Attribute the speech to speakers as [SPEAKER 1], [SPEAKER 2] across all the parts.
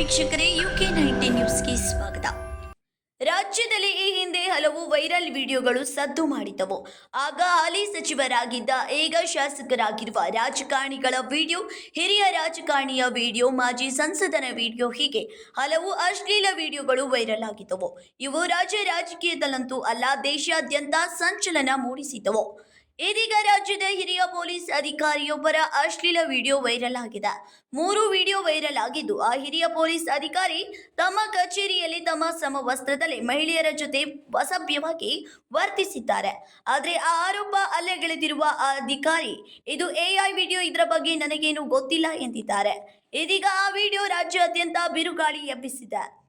[SPEAKER 1] ವೀಕ್ಷಕರೇ UK ninety ನ್ಯೂಸ್ಗೆ ಸ್ವಾಗತ. ರಾಜ್ಯದಲ್ಲಿ ಈ ಹಿಂದೆ ಹಲವು ವೈರಲ್ ವಿಡಿಯೋಗಳು ಸದ್ದು ಮಾಡಿದ್ದವು. ಆಗ ಹಾಲಿ ಸಚಿವರಾಗಿದ್ದ ಈಗ ಶಾಸಕರಾಗಿರುವ ರಾಜಕಾರಣಿಗಳ ವಿಡಿಯೋ, ಹಿರಿಯ ರಾಜಕಾರಣಿಯ ವಿಡಿಯೋ, ಮಾಜಿ ಸಂಸದನ ವಿಡಿಯೋ ಹೀಗೆ ಹಲವು ಅಶ್ಲೀಲ ವಿಡಿಯೋಗಳು ವೈರಲ್ ಆಗಿದ್ದವು. ಇವು ರಾಜ್ಯ ರಾಜಕೀಯದಲ್ಲಂತೂ ಅಲ್ಲ, ದೇಶಾದ್ಯಂತ ಸಂಚಲನ ಮೂಡಿಸಿದ್ದವು. ಇದೀಗ ರಾಜ್ಯದ ಹಿರಿಯ ಪೊಲೀಸ್ ಅಧಿಕಾರಿಯೊಬ್ಬರ ಅಶ್ಲೀಲ ವಿಡಿಯೋ ವೈರಲ್ ಆಗಿದೆ. ಮೂರು ವಿಡಿಯೋ ವೈರಲ್ ಆಗಿದ್ದು, ಆ ಹಿರಿಯ ಪೊಲೀಸ್ ಅಧಿಕಾರಿ ತಮ್ಮ ಕಚೇರಿಯಲ್ಲಿ ತಮ್ಮ ಸಮವಸ್ತ್ರದಲ್ಲಿ ಮಹಿಳೆಯರ ಜೊತೆ ಅಸಭ್ಯವಾಗಿ ವರ್ತಿಸಿದ್ದಾರೆ. ಆದರೆ ಆ ಆರೋಪ ಅಲ್ಲೆಗೆಳೆದಿರುವ ಆ ಅಧಿಕಾರಿ, ಇದು ಎಐ ವಿಡಿಯೋ ಇದರ ಬಗ್ಗೆ ನನಗೇನು ಗೊತ್ತಿಲ್ಲ ಎಂದಿದ್ದಾರೆ. ಇದೀಗ ಆ ವಿಡಿಯೋ ರಾಜ್ಯಾದ್ಯಂತ ಬಿರುಗಾಳಿ ಎಬ್ಬಿಸಿದೆ.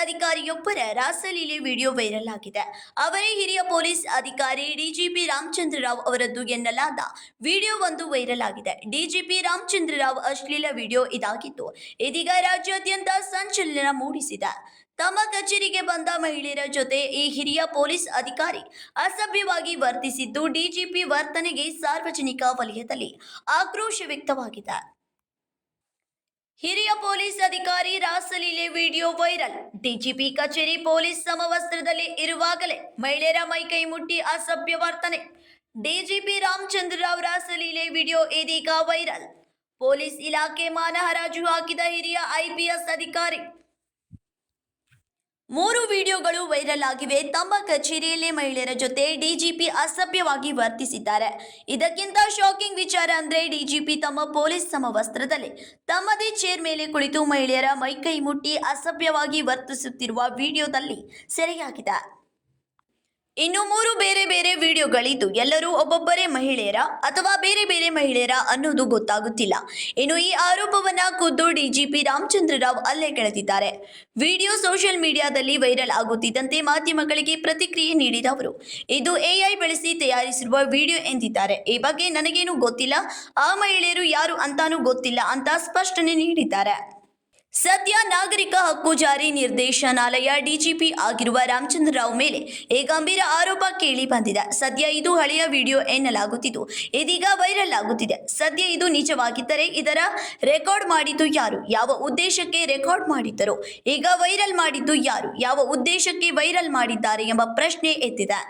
[SPEAKER 1] ಅಧಿಕಾರಿಯೊಬ್ಬರ ರಾಸಲೀಲೆ ವಿಡಿಯೋ ವೈರಲ್ ಆಗಿದೆ. ಅವರೇ ಹಿರಿಯ ಪೊಲೀಸ್ ಅಧಿಕಾರಿ ಡಿಜಿಪಿ ರಾಮಚಂದ್ರ ರಾವ್ ಅವರದ್ದು ಎನ್ನಲಾದ ವಿಡಿಯೋ ಒಂದು ವೈರಲ್ ಆಗಿದೆ. ಡಿಜಿಪಿ ರಾಮಚಂದ್ರ ರಾವ್ ಅಶ್ಲೀಲ ವಿಡಿಯೋ ಇದಾಗಿತ್ತು. ಇದೀಗ ರಾಜ್ಯಾದ್ಯಂತ ಸಂಚಲನ ಮೂಡಿಸಿದೆ. ತಮ್ಮ ಕಚೇರಿಗೆ ಬಂದ ಮಹಿಳೆಯರ ಜೊತೆ ಈ ಹಿರಿಯ ಪೊಲೀಸ್ ಅಧಿಕಾರಿ ಅಸಭ್ಯವಾಗಿ ವರ್ತಿಸಿದ್ದು ಡಿಜಿಪಿ ವರ್ತನೆಗೆ ಸಾರ್ವಜನಿಕ ವಲಯದಲ್ಲಿ ಆಕ್ರೋಶ ವ್ಯಕ್ತವಾಗಿದೆ. ಹಿರಿಯ ಪೊಲೀಸ್ ಅಧಿಕಾರಿ ರಾಸಲೀಲೆ ವಿಡಿಯೋ ವೈರಲ್. ಡಿಜಿಪಿ ಕಚೇರಿ ಪೊಲೀಸ್ ಸಮವಸ್ತ್ರದಲ್ಲಿ ಇರುವಾಗಲೇ ಮಹಿಳೆಯರ ಮೈಕೈ ಮುಟ್ಟಿ ಅಸಭ್ಯ ವರ್ತನೆ. ಡಿಜಿಪಿ ರಾಮಚಂದ್ರ ರಾವ್ ರಾಸಲೀಲೆ ವಿಡಿಯೋ ಇದೀಗ ವೈರಲ್. ಪೊಲೀಸ್ ಇಲಾಖೆ ಮಾನ ಹರಾಜು ಹಾಕಿದ ಹಿರಿಯ ಐಪಿಎಸ್ ಅಧಿಕಾರಿ ಮೂರು ವಿಡಿಯೋಗಳು ವೈರಲ್ ಆಗಿವೆ. ತಮ್ಮ ಕಚೇರಿಯಲ್ಲಿ ಮಹಿಳೆಯರ ಜೊತೆ ಡಿಜಿಪಿ ಅಸಭ್ಯವಾಗಿ ವರ್ತಿಸಿದ್ದಾರೆ. ಇದಕ್ಕಿಂತ ಶಾಕಿಂಗ್ ವಿಚಾರ ಅಂದ್ರೆ ಡಿಜಿಪಿ ತಮ್ಮ ಪೊಲೀಸ್ ಸಮವಸ್ತ್ರದಲ್ಲಿ ತಮ್ಮದೇ ಚೇರ್ ಮೇಲೆ ಕುಳಿತು ಮಹಿಳೆಯರ ಮೈಕೈ ಮುಟ್ಟಿ ಅಸಭ್ಯವಾಗಿ ವರ್ತಿಸುತ್ತಿರುವ ವಿಡಿಯೋದಲ್ಲಿ ಸೆರೆಯಾಗಿದೆ. ಇನ್ನು ಮೂರು ಬೇರೆ ಬೇರೆ ವಿಡಿಯೋಗಳಿದ್ದು ಎಲ್ಲರೂ ಒಬ್ಬೊಬ್ಬರೇ ಮಹಿಳೆಯರ ಅಥವಾ ಬೇರೆ ಬೇರೆ ಮಹಿಳೆಯರ ಅನ್ನೋದು ಗೊತ್ತಾಗುತ್ತಿಲ್ಲ. ಇನ್ನು ಈ ಆರೋಪವನ್ನ ಖುದ್ದು ಡಿಜಿಪಿ ರಾಮಚಂದ್ರ ರಾವ್ ಅಲ್ಲೇ ಕೆಳೆದಿದ್ದಾರೆ ವಿಡಿಯೋ ಸೋಷಿಯಲ್ ಮೀಡಿಯಾದಲ್ಲಿ ವೈರಲ್ ಆಗುತ್ತಿದ್ದಂತೆ ಮಾಧ್ಯಮಗಳಿಗೆ ಪ್ರತಿಕ್ರಿಯೆ ನೀಡಿದ ಅವರು, ಇದು ಎಐ ಬಳಸಿ ತಯಾರಿಸಿರುವ ವಿಡಿಯೋ ಎಂದಿದ್ದಾರೆ. ಈ ಬಗ್ಗೆ ನನಗೇನು ಗೊತ್ತಿಲ್ಲ, ಆ ಮಹಿಳೆಯರು ಯಾರು ಅಂತಾನೂ ಗೊತ್ತಿಲ್ಲ ಅಂತ ಸ್ಪಷ್ಟನೆ ನೀಡಿದ್ದಾರೆ. ಸದ್ಯ ನಾಗರಿಕ ಹಕ್ಕು ಜಾರಿ ನಿರ್ದೇಶನಾಲಯ ಡಿಜಿಪಿ ಆಗಿರುವ ರಾಮಚಂದ್ರ ರಾವ್ ಮೇಲೆ ಈ ಗಂಭೀರ ಆರೋಪ ಕೇಳಿ ಬಂದಿದೆ. ಸದ್ಯ ಇದು ಹಳೆಯ ವಿಡಿಯೋ ಎನ್ನಲಾಗುತ್ತಿದ್ದು, ಇದೀಗ ವೈರಲ್ ಆಗುತ್ತಿದೆ. ಸದ್ಯ ಇದು ನಿಜವಾಗಿದ್ದರೆ ಇದರ ರೆಕಾರ್ಡ್ ಮಾಡಿದ್ದು ಯಾರು? ಯಾವ ಉದ್ದೇಶಕ್ಕೆ ರೆಕಾರ್ಡ್ ಮಾಡಿದ್ದರು? ಈಗ ವೈರಲ್ ಮಾಡಿದ್ದು ಯಾರು? ಯಾವ ಉದ್ದೇಶಕ್ಕೆ ವೈರಲ್ ಮಾಡಿದ್ದಾರೆ ಎಂಬ ಪ್ರಶ್ನೆ ಎದ್ದಿದೆ.